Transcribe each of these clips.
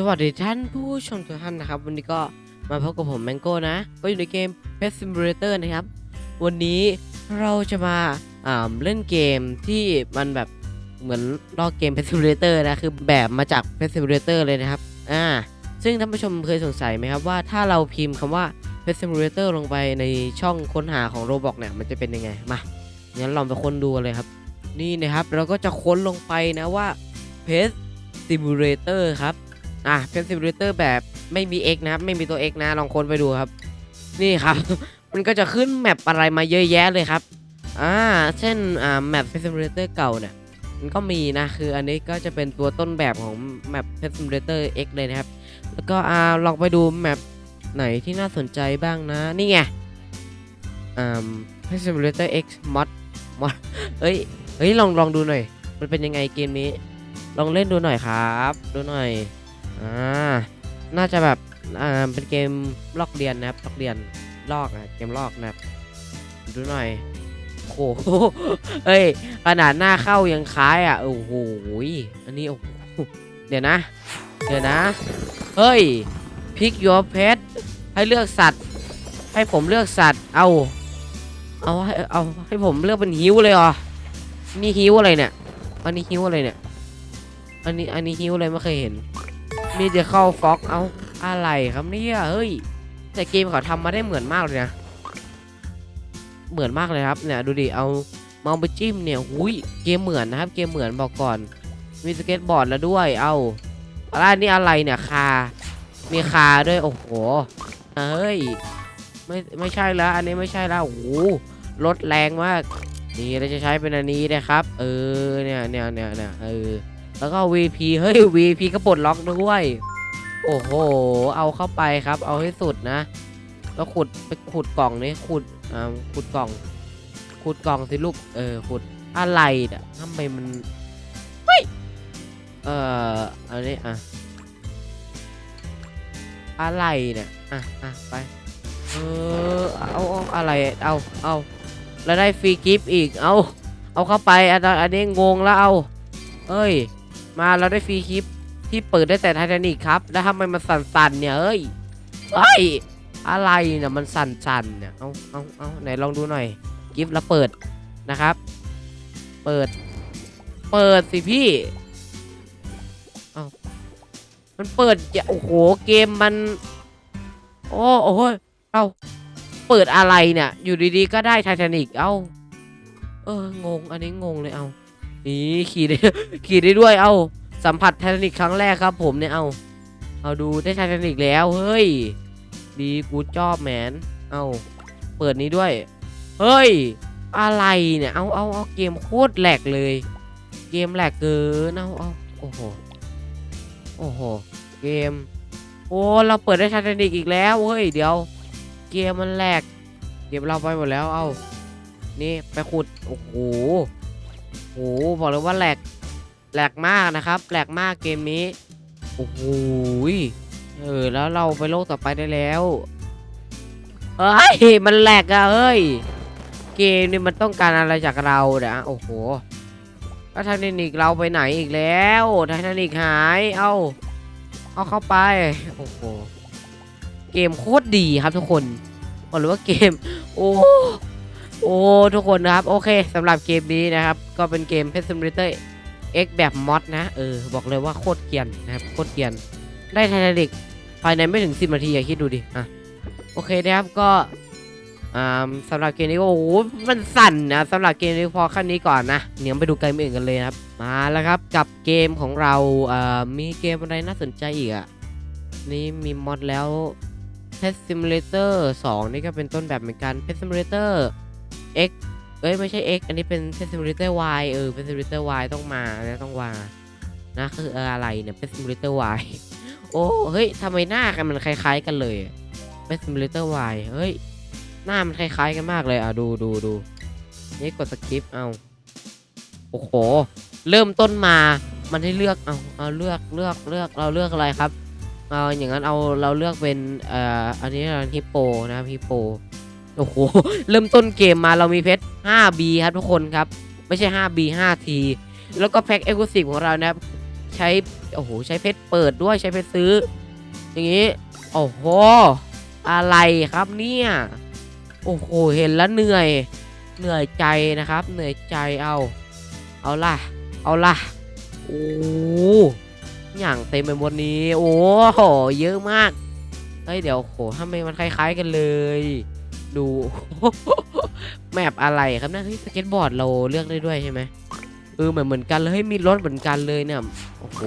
สวัสดีท่านผู้ชมทุกท่านนะครับ วันนี้ก็มาพบกับผมแมงโก้นะ ก็อยู่ในเกม Pet Simulator นะครับ วันนี้เราจะมาเล่นเกมที่มันแบบเหมือนลอกเกม Pet Simulator นะ คือแบบมาจาก Pet Simulator เลยนะครับ อ่า ซึ่งท่านผู้ชมเคยสงสัยไหมครับว่าถ้าเราพิมพ์คำว่า Pet Simulator ลงไปในช่องค้นหาของ Roblox เนี่ย มันจะเป็นยังไง มา งั้นลองไปค้นดูเลยครับ นี่นะครับ เราก็จะค้นลงไปนะว่า Pet Simulator ครับ อะ Pet Simulator แบบไม่มี X นะครับ ไม่มีตัว X นะลองค้นไปดูครับ นี่ครับ มันก็จะขึ้นแมปอะไรมาเยอะแยะเลยครับอ่าเช่นอ่าแมป Pet Simulator เก่าเนี่ยมันก็มีนะคืออันนี้ก็จะเป็นตัวต้นแบบของแมป Pet Simulator X เลยนะครับ แล้วก็อ่าลองไปดูแมปไหนที่น่าสนใจบ้างนะ นี่ไงอ่า Pet Simulator X Mod Mod เอ้ยเฮ้ยลองลองดูหน่อย มันเป็นยังไงเกมนี้ ลองเล่นดูหน่อยครับ ดูหน่อย อ่าน่าจะแบบอ่าเป็นเกมลอกเรียนนะครับลอกเรียนลอกนะเกมลอกนะครับดูหน่อยโอ้โหเฮ้ยขนาดหน้าเข้ายังคล้ายอะโอ้โหอันนี้โอ้โหเดี๋ยวนะ เดี๋ยวนะ เฮ้ยพิก your pet ให้เลือกสัตว์ ให้ผมเลือกสัตว์ เอาเอาให้เอาให้ผมเลือกเป็นฮิวเลยเหรอนี่ฮิวอะไรเนี่ยอันนี้ฮิวอะไรเนี่ยอันนี้อันนี้ฮิวอะไรไม่เคยเห็น มีจะเข้าฟ็อกเอาอะไรครับเนี่ยเฮ้ย แต่เกมเขาทำมาได้เหมือนมากเลยนะเหมือนมากเลยครับเนี่ยดูดิเอาเมาส์ไปจิ้มเนี่ยหุยเกมเหมือนนะครับ เกมเหมือนบอกก่อน มีสเก็ตบอร์ดแล้วด้วยเอาอะไรนี่อะไรเนี่ยคา มีคาด้วยโอ้โหเฮ้ยไม่ไม่ใช่แล้ว อันนี้ไม่ใช่แล้วโอ้โหรถแรงมากนี่เราจะใช้เป็นอันนี้นะครับ เออเนี่ยเนี่ยเนี่ยเนี่ยเออ แล้วก็ VP เฮ้ย VP ก็ปลดล็อกด้วย โอ้โห เอาเข้าไปครับ เอาให้สุดนะ แล้วขุดไปขุดกล่องนี้ขุดอ่าขุดกล่อง ขุดกล่องสิลูก เออ ขุดอะไรเนี่ยทำไมมันเฮ้ยเอ่ออันนี้อะ อะไรเนี่ย อะอะไป เออ เอาเอาอะไร เอาเอาแล้วได้ฟรีกิฟต์อีก เอา เอาเข้าไป อันนั้นอันนี้งงแล้วเอา เอ้ย มาเราได้ฟรีคลิปที่เปิดได้แต่ไททานิกครับ แล้วทำไมมันสั่นๆเนี่ยเอ้ยเอ้ยอะไรเนี่ยมันสั่นๆเนี่ยเอาเอาเอาไหนลองดูหน่อยกิฟต์แล้วเปิดนะครับ เปิด เปิดสิพี่เอามันเปิดโอ้โหเกมมัน โอ้โอ้เอาเปิดอะไรเนี่ย อยู่ดีๆก็ได้ไททานิกเอ้าเอองงอันนี้งงเลยเอา นี่ขี่ได้ขี่ได้ด้วย เอาสัมผัสไททานิกครั้งแรกครับ ผมเนี่ยเอา เอาดูได้ไททานิกแล้ว เฮ้ย ดีกูจอบแมน เอาเปิดนี้ด้วย เฮ้ย อะไรเนี่ย เอาเอาเอาเกมโคตรแหลกเลย เกมแหลกเกินเอาเอาโอ้โห โอ้โห เกม โอ้ เราเปิดได้ไททานิกอีกแล้ว เฮ้ย เดี๋ยว เกมมันแหลกเกมเราไปหมดแล้ว เอานี่ไปขุด โอ้โห โอ้โหบอกเลยว่าแหลกแหลกมากนะครับแหลกมากเกมนี้ โอ้โหยเออแล้วเราไปโลกต่อไปได้แล้วเฮ้ยมันแหลกอะเฮ้ย เกมนี่มันต้องการอะไรจากเราเนี่ยโอ้โหแล้วไททานิกเราไปไหนอีกแล้วไททานิกหาย เอาเอาเข้าไป โอ้โห เกมโคตรดีครับทุกคน บอกเลยว่าเกม โอ้ โอ้ทุกคนนะครับ โอเคสำหรับเกมนี้นะครับ ก็เป็นเกม Pet Simulator X แบบมอดนะ เออ บอกเลยว่าโคตรเกียนนะครับ โคตรเกียน ได้ไททานิกภายในไม่ถึง 10 นาทีอย่าคิดดูดิ อะ โอเคนะครับก็อ่าสำหรับเกมนี้ก็โอ้โหมันสั่นนะสำหรับเกมนี้พอขั้นนี้ก่อนนะเดี๋ยวไปดูเกมอื่นกันเลยนะครับ มาแล้วครับกับเกมของเราอ่ามีเกมอะไรน่าสนใจอีกอะนี่มีมอดแล้ว Pet Simulator 2 นี่ก็เป็นต้นแบบเหมือนกัน Pet Simulator X เอ้ยไม่ใช่ X อันนี้เป็น Pet Simulator Y เออ Pet Simulator Y ต้องมานะต้องวานะคืออะไรเนี่ย Pet Simulator Y โอ้เฮ้ยทำไมหน้ากันมันคล้ายๆ กันเลย Pet Simulator Y เฮ้ยหน้ามันคล้ายๆกันมากเลยอะดูดูดูนี่กดสกิปเอาโอ้โหเริ่มต้นมามันให้เลือกเอาเอาเลือกเลือกเลือกเราเลือกอะไรครับเอาอย่างนั้นเอาเราเลือกเป็นเอ่ออันนี้ฮิปโปนะครับฮิปโป โอ้โห เริ่มต้นเกมมาเรามีเพชร 5B ครับทุกคนครับ ไม่ใช่ 5B 5T แล้วก็แพ็คเอ็กซ์คลูซีฟของเรานะครับใช้ โอ้โห ใช้เพชรเปิดด้วยใช้เพชรซื้อ อย่างนี้ โอ้โห อะไรครับเนี่ย โอ้โห เห็นแล้วเหนื่อย เหนื่อยใจนะครับ เหนื่อยใจเอา เอาล่ะ เอาล่ะ โอ้อย่างเต็มไปหมดนี้ โอ้โห เยอะมาก เฮ้ย เดี๋ยวโหทำไมมันคล้าย ๆกันเลย ดู แมปอะไรครับนะเฮ้ยสเก็ตบอร์ดเราเลือกได้ด้วยใช่ไหมเออเหมือนเหมือนกันเลยเฮ้ยมีรถเหมือนกันเลยเนี่ยโอ้โห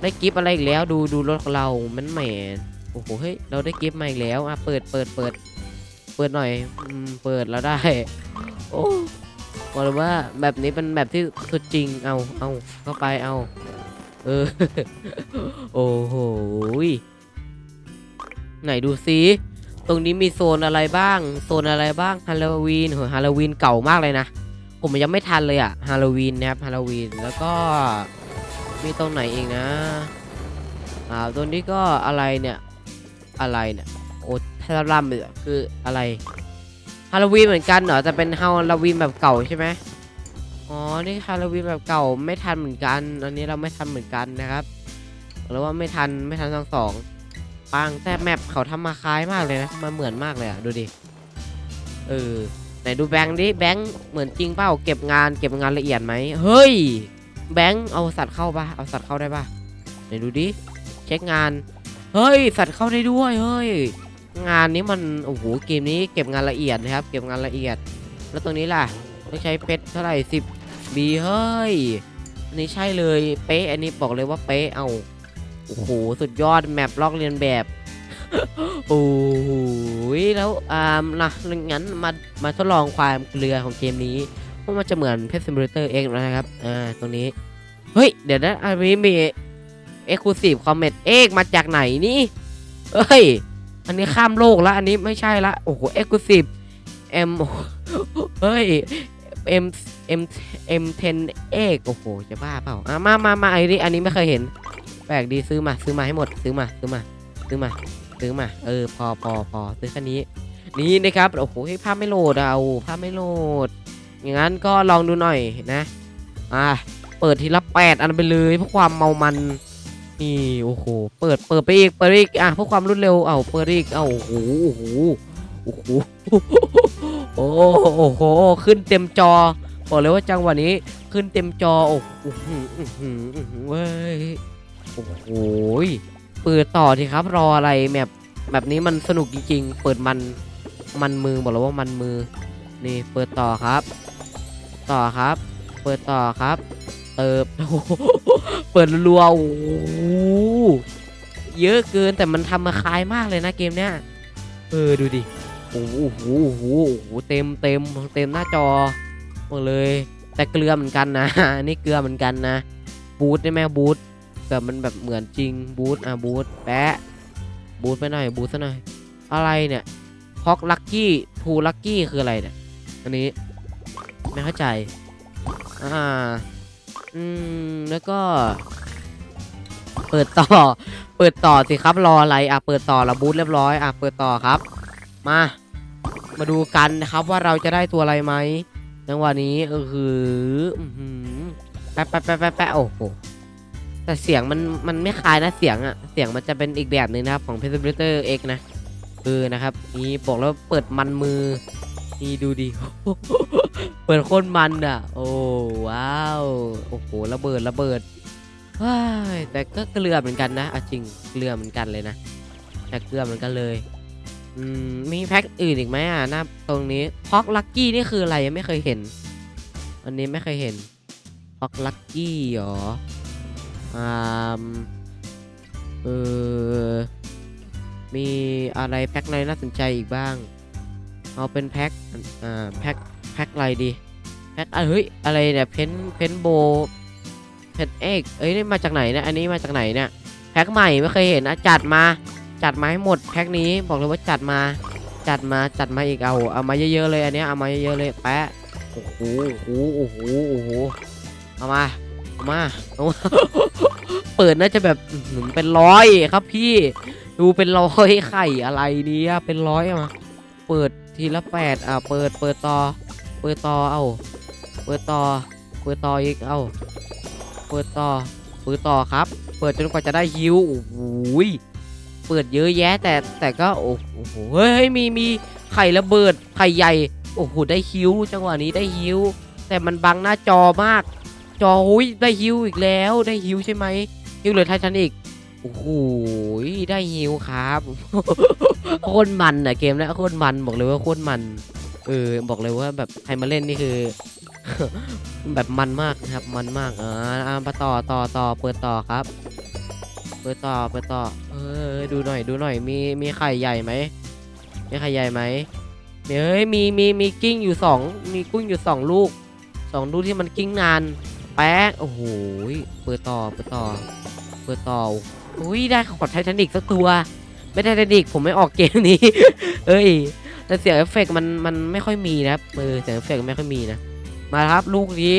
ได้กิฟอะไรอีกแล้ว ดูดูรถของเรามันแหมโอ้โหเฮ้ยเราได้กิฟมาอีกแล้วอะเปิดเปิดเปิดเปิดหน่อยอืมเปิดแล้วได้ โอ้บอกเลยว่าแบบนี้เป็นแบบที่สุดจริงเอาเอาเข้าไปเอา เออ โอ้โหไหนดูซิ ตรงนี้มีโซนอะไรบ้าง โซนอะไรบ้างฮาโลวีนโหฮาโลวีนเก่ามากเลยนะ ผมยังไม่ทันเลยอะฮาโลวีนนะครับฮาโลวีนแล้วก็มีตรงไหนอีกนะอ่าตรงนี้ก็อะไรเนี่ยอะไรเนี่ยโอ้ทารัมเนี่ยคืออะไรฮาโลวีนเหมือนกันเหรอแต่เป็นฮาโลวีนแบบเก่าใช่ไหมอ๋อนี่ฮาโลวีนแบบเก่าไม่ทันเหมือนกัน อันนี้เราไม่ทันเหมือนกันนะครับหรือว่าไม่ทันไม่ทันทั้งสอง ปังแต่แมปเขาทำมาคล้ายมากเลยนะมาเหมือนมากเลยอะดูดิเออไหนดูแบงค์ดิแบงค์เหมือนจริงเปล่าเก็บงานเก็บงานละเอียดไหมเฮ้ยแบงค์เอาสัตว์เข้าปะเอาสัตว์เข้าได้ปะไหนดูดิเช็คงานเฮ้ยสัตว์เข้าได้ด้วยเฮ้ยงานนี้มันโอ้โหเกมนี้เก็บงานละเอียดนะครับ เก็บงานละเอียด แล้วตรงนี้ล่ะต้องใช้เพชรเท่าไหร่สิบบีเฮ้ยอันนี้ใช่เลยเป๊ะอันนี้บอกเลยว่าเป๊ะเอา โอ้โหสุดยอดแมปลอกเรียนแบบ โอ้โหแล้วอ่านะงั้นมามาทดลองความเกลือของเกมนี้ว่ามันจะเหมือนเพ s ซิมูเลเตอร์เองนะครับอ่าตรงนี้ เฮ้ย เดี๋ยวนะอันนี้มีเอ็กซ์คลูซีฟคอมเมนต์เอกมาจากไหนนี่เอ้ย อันนี้ข้ามโลกแล้วอันนี้ไม่ใช่ละโอ้โหเอ็กซ์คลูซีฟเอ็มเฮ้ยเอ็มเอ็มเอ็มเทนเอกโอ้โหจะบ้าเปล่าอะมามามาไอ้นี่อันนี้ไม่เคยเห็น ปลกดีซื้อมาซื้อมาให้หมดซื้อมาซื้อมาซื้อมาซื้อมา เออ พอพอพอซื้อแค่นี้ นี่นะครับโอ้โหภาพไม่โหลดเอาภาพไม่โหลด อย่างนั้นก็ลองดูหน่อยนะอ่าเปิดทีละแปดอันไปเลยเพื่อความเมามันนี่โอ้โหเปิดเปิดไปอีกเปิดไปอีกอะเพื่อความรวดเร็วเอาเปิดอีกเอาโอ้โหโอ้โหโอ้โหโอ้โหขึ้นเต็มจอบอกเลยว่าจังหวะนี้ขึ้นเต็มจอโอ้โหอื้อหืออื้อหืออื้อหือเว้ย โอ้โหเปิดต่อทีครับรออะไรแบบแบบนี้มันสนุกจริงๆ เปิดมันมันมือบอกเลยว่ามันมือ นี่เปิดต่อครับ ต่อครับ เปิดต่อครับ เติบโอ้โหเปิดรัวโอ้เยอะเกินแต่มันทำมาคลายมากเลยนะเกมเนี้ยเออดูดิโอ้โหโอ้โหโอ้โหเต็มเต็มเต็มหน้าจอหมดเลย แต่เกลือเหมือนกันนะนนี้เกลือเหมือนกันนะบูทได้ไหมบูท แบบมันแบบเหมือนจริงบูทอะบูทแปะบูทไปหน่อยบูทซะหน่อยอะไรเนี่ยฮอกลักกี้ทูลักกี้คืออะไรเนี่ยอันนี้ไม่เข้าใจอ่าอืมแล้วก็ เปิดต่อ เปิดต่อสิครับรออะไรอะเปิดต่อแล้วบูทเรียบร้อยอะเปิดต่อครับ มา มาดูกันนะครับว่าเราจะได้ตัวอะไรไหมจังหวะนี้เออคืออื้อหือแปะแปะแปะแปะแปะโอ้โห แต่เสียงมันมันไม่คล้ายนะเสียงอะเสียงมันจะเป็นอีกแบบหนึ่งนะครับของ p e s i b i l i t o r X นะเออนะครับนี่บอกแล้วเปิดมันมือนี่ดูดิ เปิดโคตรมันอะ โอ้ว้าว โอ้โหระเบิดระเบิดว้ายแต่ก็เกลือเหมือนกันนะอาจริงเกลือเหมือนกันเลยนะแต่เกลือเหมือนกันเลยอืมมีแพ็คอื่นอีกไหมอะหน้าตรงนี้พ็อกลักกี้นี่คืออะไรยังไม่เคยเห็น อันนี้ไม่เคยเห็นพ็อกลักกี้หรอ อ่ามเออมีอะไรแพ็คอะไรน่าสนใจอีกบ้าง เอาเป็นแพ็คอ่าแพ็คแพ็คอะไรดีแพ็คอะเฮ้ยอะไรเนี่ยเพนเพนโบเพนเอ็กเอ้ยนี่มาจากไหนเนี่ยอันนี้มาจากไหนเนี่ยแพ็คใหม่ไม่เคยเห็นนะจัดมาจัดมาให้หมดแพ็คนี้บอกเลยว่าจัดมาจัดมาจัดมาอีกเอาเอามาเยอะๆเลยอันนี้เอามาเยอะๆเลยแปะโอ้โหโอ้โหโอ้โหโอ้โหเอามา มาเอามา เปิดน่าจะแบบอื้อหือเป็นร้อยครับพี่ ดูเป็นร้อยไข่อะไรเนี่ยเป็นร้อยอะมา เปิดทีละแปดอะเปิดเปิดต่อ เปิดต่อเอาเปิดต่อ เปิดต่ออีกเอาเปิดต่อปปิดต่อครับ เปิดจนกว่าจะได้ฮิวโอ้โหยเปิดเยอะแยะแต่แต่ก็โอ้โอ้โหเฮ้ยเฮ้ยมีมีไข่ระเบิดไข่ใหญ่ โอ้โหได้ฮิวจังหวะนี้ได้ฮิวแต่มันบังหน้าจอมาก จอหุยได้ฮิวอีกแล้วได้ฮิวใช่ไหมฮิวเหลือไททานิกโอ้โหได้ฮิวครับโคตรมันอะเกมนี้โคตรมันบอกเลยว่าโคตรมันเออบอกเลยว่าแบบใครมาเล่นนี่คือ แบบมันมากนะครับมันมากอ่าอ่ามาต่อต่อต่อเปิดต่อครับ เปิดต่อเปิดต่อ เออดูหน่อยดูหน่อยมีมีไข่ใหญ่ไหมมีไข่ใหญ่ไหมเฮ้ยมีมีมีกิ้งอยู่สองมีกุ้งอยู่สองลูกสองลูกที่มันกิ้งนาน ป๊กโอ้โหเปิดต่อเปิดต่อเปิดต่ออุ้ยได้ขอดไททานิกสักตัว ไม่ได้ไททานิกผมไม่ออกเกมนี้ เอ้ย แต่เสียงเอฟเฟกต์มันมันไม่ค่อยมีนะเออเสียงเอฟเฟกต์ไม่ค่อยมีนะ มาครับ ลูกนี้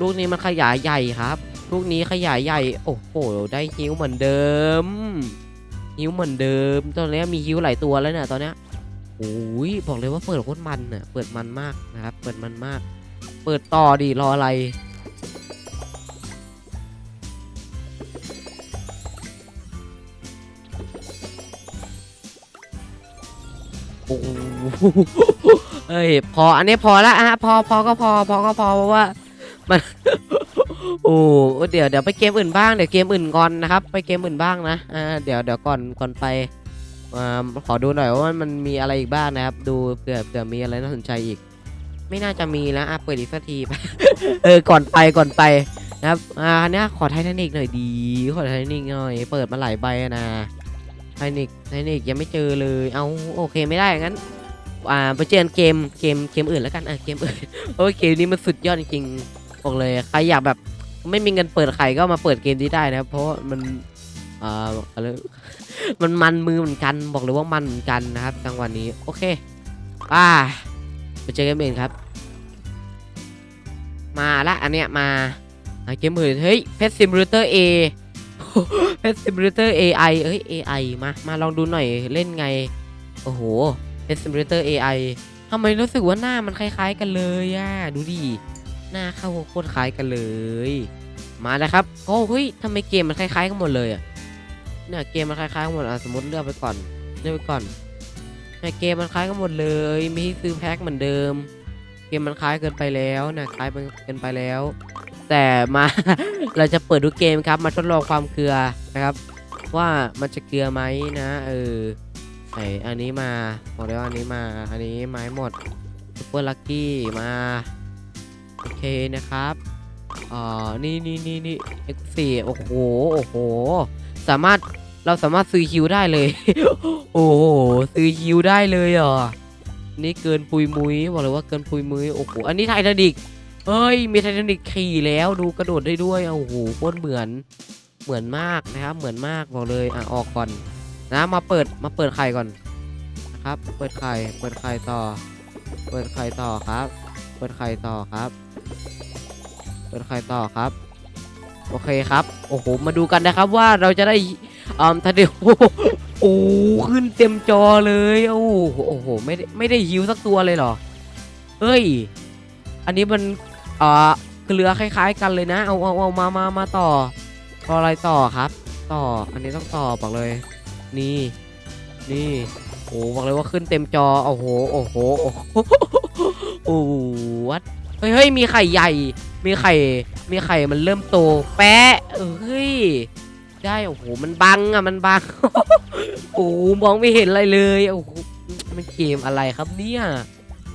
ลูกนี้มันขยายใหญ่ครับ ลูกนี้ขยายใหญ่ โอ้โห ได้ฮิวเหมือนเดิมฮิวเหมือนเดิม ตอนนี้มีฮิวหลายตัวแล้วเนี่ยตอนนี้โอ้ยบอกเลยว่าเปิดโคตรมันอะ เปิดมันมากนะครับ เปิดมันมาก เปิดต่อดิรออะไร โอ้โหเอ้ยพออันนี้พอละฮะพอพอก็พอพอก็พอเพราะว่ามันโอ้เดี๋ยวเดี๋ยวไปเกมอื่นบ้างเดี๋ยวเกมอื่นก่อนนะครับ ไปเกมอื่นบ้างนะอ่าเดี๋ยวเดี๋ยวก่อนก่อนไปอ่าขอดูหน่อยว่ามันมีอะไรอีกบ้างนะครับ ดูเผื่อเผื่อมีอะไรน่าสนใจอีก ไม่น่าจะมีแล้วอะเปิดอีกสักทีไปเออก่อนไปก่อนไปนะครับอ่าอันเนี้ยขอไททานิกหน่อยดีขอไททานิกหน่อย เปิดมาหลายใบนะ ไทนิกไทนิกยังไม่เจอเลย เอาโอเคไม่ได้งั้น อ่าไปเจอกันเกมเกมเกมอื่นแล้วกันอะเกมอื่นโอเกมนี้มันสุดยอดจริงๆบอกเลยใครอยากแบบไม่มีเงินเปิดไข่ก็มาเปิดเกมนี้ได้นะครับเพราะมันอ่าอะไรมันมันมือเหมือนกันบอกเลยว่ามันเหมือนกันนะครับจังหวะนี้โอเคอ่าไปเจอกันเองครับ มาละอันเนี้ยมาอะเกมอื่นเฮ้ยเพชรซิมูเลเตอร์เอ เพชรซิมูเลเตอร์ AI เอ้ย AI มา มาลองดูหน่อยเล่นไง โอ้โหเพชรซิมูเลเตอร์ AI ทำไมรู้สึกว่าหน้ามันคล้าย ๆ กันเลยอะ ดูดิ หน้าเข้าโคตรคล้ายกันเลย มาแล้วครับ โอ้เฮ้ยทำไมเกมมันคล้ายๆกันหมดเลยอะ เนี่ยเกมมันคล้ายๆกันหมดอะสมมติเลือกไปก่อน เลือกไปก่อนเนี่ยเกมมันคล้ายกันหมดเลย มีซื้อแพ็คเหมือนเดิม เกมมันคล้ายเกินไปแล้วนะคล้ายเกินไปแล้ว แต่มา เราจะเปิดดูเกมครับ มาทดลองความเกลือนะครับ ว่ามันจะเกลือไหมนะเออใส่อันนี้มาบอกเลยว่าอันนี้มา อันนี้ไม้หมดซุปเปอร์ลักกี้มาโอเคนะครับอ่านี่นี่นี่นี่เอ็กซี่โอ้โหโอ้โห สามารถเราสามารถซื้อคิวได้เลย โอ้โหซื้อคิวได้เลยเหรอนี่เกินปุยมุยบอกเลยว่าเกินปุยมุยโอ้โหอันนี้ไททานิก เฮ้ย มีไททานิกขี่แล้วดูกระโดดได้ด้วยโอ้โหโคตรเหมือนเหมือนมากนะครับ เหมือนมากบอกเลยอะออกก่อน นะมาเปิดมาเปิดไข่ก่อนนะครับ เปิดไข่เปิดไข่ต่อ เปิดไข่ต่อครับ เปิดไข่ต่อครับ เปิดไข่ต่อครับ โอเคครับโอ้โหมาดูกันนะครับว่าเราจะได้อ่าทันเดีโอ้โหขึ้นเต็มจอเลยโอ้โหโอ้โหไม่ได้ไม่ได้ฮิวสักตัวเลยเหรอเฮ้ยอันนี้มัน เอ่าเกลือคล้าย ๆ กันเลยนะ เอาเอาเอามามามาต่อต่ออะไรต่อครับ ต่อ อันนี้ต้องต่อบอกเลย นี่ นี่โอ้บอกเลยว่าขึ้นเต็มจอ โอ้โห โอ้โห โอ้โหโอ้โหวัดเฮ้ยเฮ้ยมีไข่ใหญ่ มีไข่ มีไข่มันเริ่มโต แปะเฮ้ย ได้ โอ้โห มันบังอะ มันบัง โอ้มองไม่เห็นอะไรเลย โอ้โห มันเกมอะไรครับเนี่ย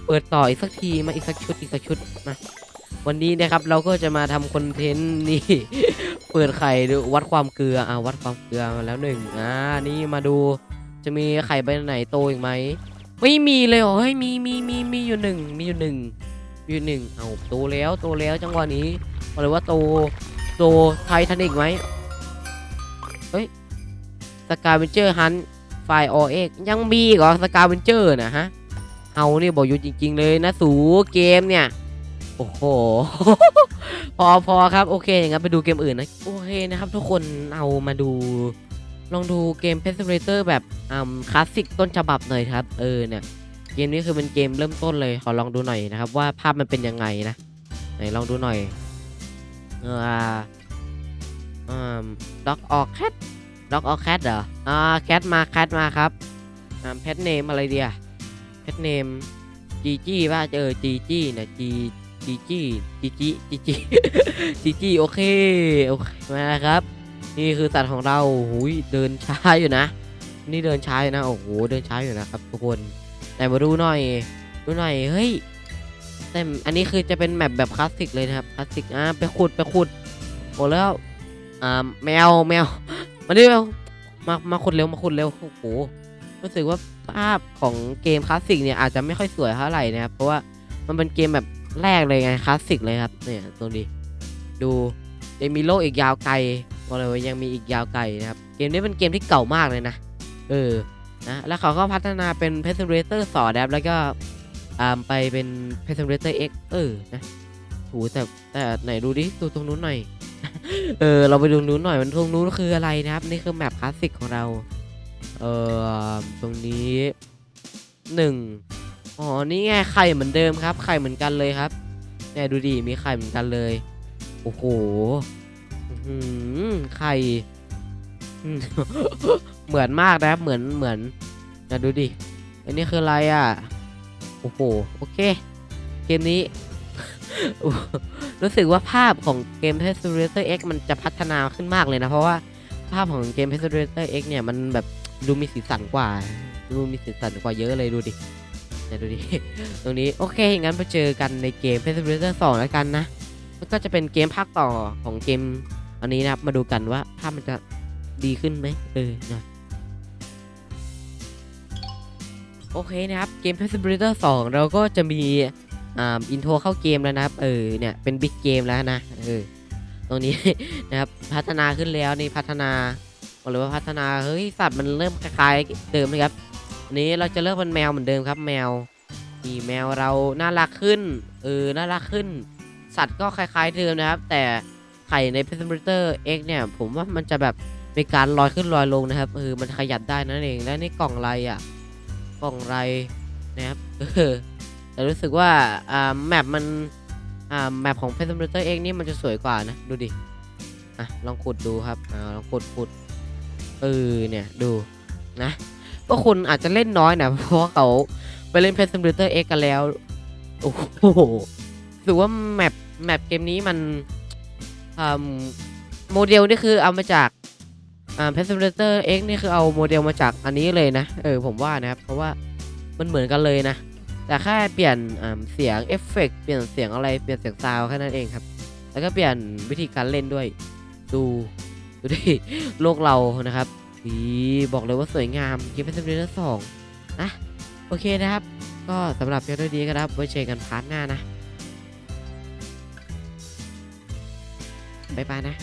เปิดต่ออีกสักที มาอีกสักชุด อีกสักชุด มา วันนี้นะครับเราก็จะมาทำคอนเทนต์นี่ เปิดไข่ดูวัดความเกลืออ่าวัดความเกลือมาแล้วหนึ่งอ่านี่มาดูจะมีไข่ใบไหนโตอีกไหมไม่มีเลยเหรอเฮ้ยมีมีมีมีอยู่หนึ่งมีอยู่หนึ่งมีอยู่หนึ่งเอาโตแล้วโตแล้วจังหวะนี้บอกเลยว่าโตโตไททานิกไหมเฮ้ยสกาเวนเจอร์ฮันไฟออเอ็กยังมีเหรอสกาเวนเจอร์นะฮะเอานี่บอกอยู่จริง ๆ เลยนะสูเกมเนี่ย โอ้โห พอพอครับโอเคอย่างนั้นไปดูเกมอื่นนะโอเคนะครับ ทุกคนเอามาดู ลองดูเกมเพ s เ i เตอร์แบบอ่าคลาสสิกต้นฉบับหน่อยครับ เออเนี่ยเกมนี้คือเป็นเกมเริ่มต้นเลยขอลองดูหน่อยนะครับ ว่าภาพมันเป็นยังไงนะไหนลองดูหน่อยเอออ่าด็อกออกแคทด็อกออกแคทเหรออ่าแคทมาแคทมาครับอ่าแพทเนมอะไรเดียแพทเนมจีจี้ว่าเจอจีจี้นะจี จีจี้จีจี้จีจี้จีจี้โอเคโอเคมาครับ นี่คือสัตว์ของเราหุยเดินช้าอยู่นะ นี่เดินช้าอยู่นะโอ้โหเดินช้าอยู่นะครับ ทุกคนแต่มาดูหน่อยดูหน่อยเฮ้ยแต่อันนี้คือจะเป็นแมปแบบคลาสสิกเลยนะครับคลาสสิกอะไปขุดไปขุดโอ้แล้วอ่าแมวแมวมาดิแมวมามาขุดเร็วมาขุดเร็วโอ้โหรู้สึกว่าภาพของเกมคลาสสิกเนี่ยอาจจะไม่ค่อยสวยเท่าไหร่นะครับเพราะว่ามันเป็นเกมแบบ แรกเลยไงคลาสสิกเลยครับเนี่ยตรงนี้ดูยังมีโลกอีกยาวไกลบอกเลยว่ายังมีอีกยาวไกลนะครับเกมนี้เป็นเกมที่เก่ามากเลยนะเออนะแล้วเขาก็พัฒนาเป็น p e s s i m u l a t o r 2นะครับแล้วก็ไปเป็น p e s s i m u l a t o r X เออนะถูแต่แต่ไหนดูดิดูตรงนู้นหน่อยเออเราไปดูนู้นหน่อยมันตรงนู้นคืออะไรนะครับนี่คือแมปคลาสสิกของเราเออตรงนี้หนึ่ง อ๋อ นี่ไงไข่เหมือนเดิมครับ ไข่เหมือนกันเลยครับเนี่ยดูดิมีไข่เหมือนกันเลย โอ้โหไข่ เหมือนมากนะครับ เหมือนเหมือนนะดูดิ อันนี้คืออะไรอะ โอ้โห โอเค เกมนี้ รู้สึกว่าภาพของเกม p e s s i m u l a t o r X มันจะพัฒนาขึ้นมากเลยนะ เพราะว่าภาพของเกม p e s s i m u l a t o r X เนี่ยมันแบบดูมีสีสันกว่า ดูมีสีสันกว่าเยอะเลยดูดิ เนี่ยดูดิ ตรงนี้โอเค งั้นไปเจอกันในเกม p e s s i m u l a t o r 2แล้วกันนะ มันก็จะเป็นเกมภาคต่อของเกมอันนี้นะครับ มาดูกันว่าภาพมันจะดีขึ้นไหมเออนะโอเคนะครับ เกม p e s s i m u l a t o r 2 เราก็จะมีอ่าอินโทรเข้าเกมแล้วนะครับ เออ เนี่ยเป็นบิ๊กเกมแล้วนะ เออ ตรงนี้นะครับ พัฒนาขึ้นแล้วนี่พัฒนาบอกเลยว่าพัฒนา เฮ้ย สัตว์มันเริ่มคล้ายๆเดิมนะครับ อันนี้เราจะเริ่มเป็นแมวเหมือนเดิมครับแมวนี่แมวเราน่ารักขึ้นเออน่ารักขึ้น สัตว์ก็คล้ายๆเดิมนะครับ แต่ไข่ใน p e s s i m u l a t o r X เนี่ย ผมว่ามันจะแบบมีการลอยขึ้นลอยลงนะครับเออมันขยับได้นั่นเองแล้วนี่กล่องไรอะ กล่องไรนะครับเออแต่รู้สึกว่าอ่าแมปมันอ่าแมปของ p e s s i m u l a t o r X นี่มันจะสวยกว่านะดูดิอะลองขุดดูครับอ่าลองขุดขุดเออเนี่ยดูนะ พวกคุณอาจจะเล่นน้อยนะเพราะว่าเขาไปเล่น p e s s i m u l a t o r X กันแล้ว โอ้โหรู้สึกว่าแมปแมปเกมนี้มันโมเดลนี่คือเอามาจากอ่า p e s s i m u l a t o r X นี่คือเอาโมเดลมาจากอันนี้เลยนะ เออผมว่านะครับ เพราะว่ามันเหมือนกันเลยนะ แต่แค่เปลี่ยนเสียงเอฟเฟกต์เปลี่ยนเสียงอะไรเปลี่ยนเสียงซาวแค่นั้นเองครับ แล้วก็เปลี่ยนวิธีการเล่นด้วย ดูดูดิโลกเรานะครับ ดีบอกเลยว่าสวยงามเกมเป็นสำเร็จสองนะโอเคนะครับ ก็สำหรับเพียงเท่านี้ครับไว้เจอกันพาร์ทหน้านะ บ๊ายบายนะ